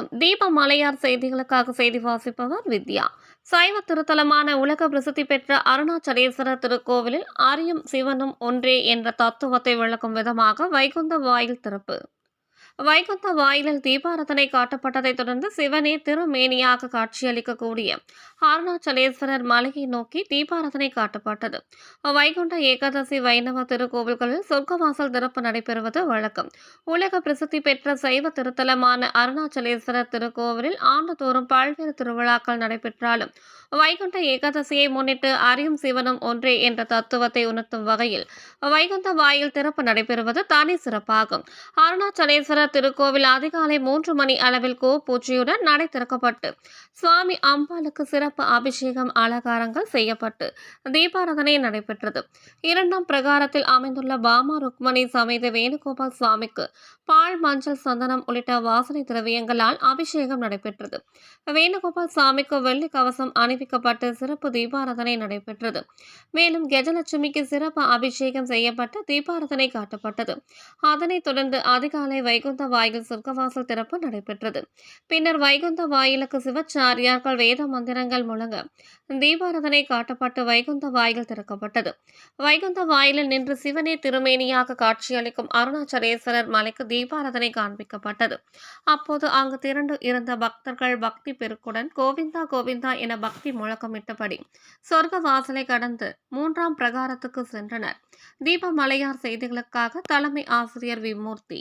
வணக்கம் தீப மலையார் செய்திகளுக்காக செய்தி வாசிப்பவர் வித்யா. சைவ திருத்தலமான உலக பிரசித்தி பெற்ற அருணாச்சலேஸ்வரர் திருக்கோவிலில் ஆரியும் சிவனும் ஒன்றே என்ற தத்துவத்தை விளக்கும் விதமாக வைகுந்த வாயில் திறப்பு. வைகுந்த வாயிலில் தீபாரதனை காட்டப்பட்டதைத் தொடர்ந்து சிவனே திருமேனியாக காட்சியளிக்கக்கூடிய அருணாச்சலேஸ்வரர் மலையை நோக்கி தீபாரதனை காட்டப்பட்டது. வைகுண்ட ஏகாதசி வைணவ திருக்கோவில்களில் சொர்க்கவாசல் திறப்பு நடைபெறுவது வழக்கம். உலக பிரசித்தி பெற்ற சைவ திருத்தலமான அருணாச்சலேஸ்வரர் திருக்கோவிலில் ஆண்டுதோறும் பல்வேறு திருவிழாக்கள் நடைபெற்றாலும் வைகுண்ட ஏகாதசியை முன்னிட்டு அறியும் சிவனும் ஒன்றே என்ற தத்துவத்தை உணர்த்தும் வகையில் வைகுந்த வாயில் திறப்பு நடைபெறுவது தனி சிறப்பாகும். அருணாச்சலேஸ்வரர் திருக்கோவில் அதிகாலை மூன்று மணி அளவில் கோ பூஜையுடன் நடை திறக்கப்பட்டு சுவாமி அம்பாளுக்கு சிறப்பு சிறப்பு அபிஷேகம் அலங்காரங்கள் செய்யப்பட்டு தீபாராதனை நடைபெற்றது. இரண்டாம் பிரகாரத்தில் அமைந்துள்ள பாமா ருக்மணி சமேத வேணுகோபால் சுவாமிக்கு பால் மஞ்சள் சந்தனம் உள்ளிட்ட வாசனை திரவியங்களால் அபிஷேகம் நடைபெற்றது. வேணுகோபால் சுவாமிக்கு வெள்ளி கவசம் அணிவிக்கப்பட்டு சிறப்பு தீபாராதனை நடைபெற்றது. மேலும் கஜலட்சுமிக்கு சிறப்பு அபிஷேகம் செய்யப்பட்டு தீபாராதனை காட்டப்பட்டது. அதனைத் தொடர்ந்து அதிகாலை வைகுந்த வாயில் சொர்க்கவாசல் திறப்பு நடைபெற்றது. பின்னர் வைகுந்த வாயிலுக்கு சிவச்சாரியார்கள் வேத மந்திரங்கள் முழங்க. தீபாரதனை காட்டப்பட்டு வைகுந்த வாயில் திறக்கப்பட்டது. வைகுந்த வாயிலில் நின்று சிவனே திருமேனியாக காட்சியளிக்கும் அருணாச்சலேஸ்வரர் மலைக்கு தீபாரதனை காண்பிக்கப்பட்டது. அப்போது அங்கு திரண்டு இருந்த பக்தர்கள் பக்தி பெருக்குடன் கோவிந்தா கோவிந்தா என பக்தி முழக்கமிட்டபடி சொர்க்க வாசலை கடந்து மூன்றாம் பிரகாரத்துக்கு சென்றனர். தீப மலையார் செய்திகளுக்காக தலைமை ஆசிரியர் விமூர்த்தி.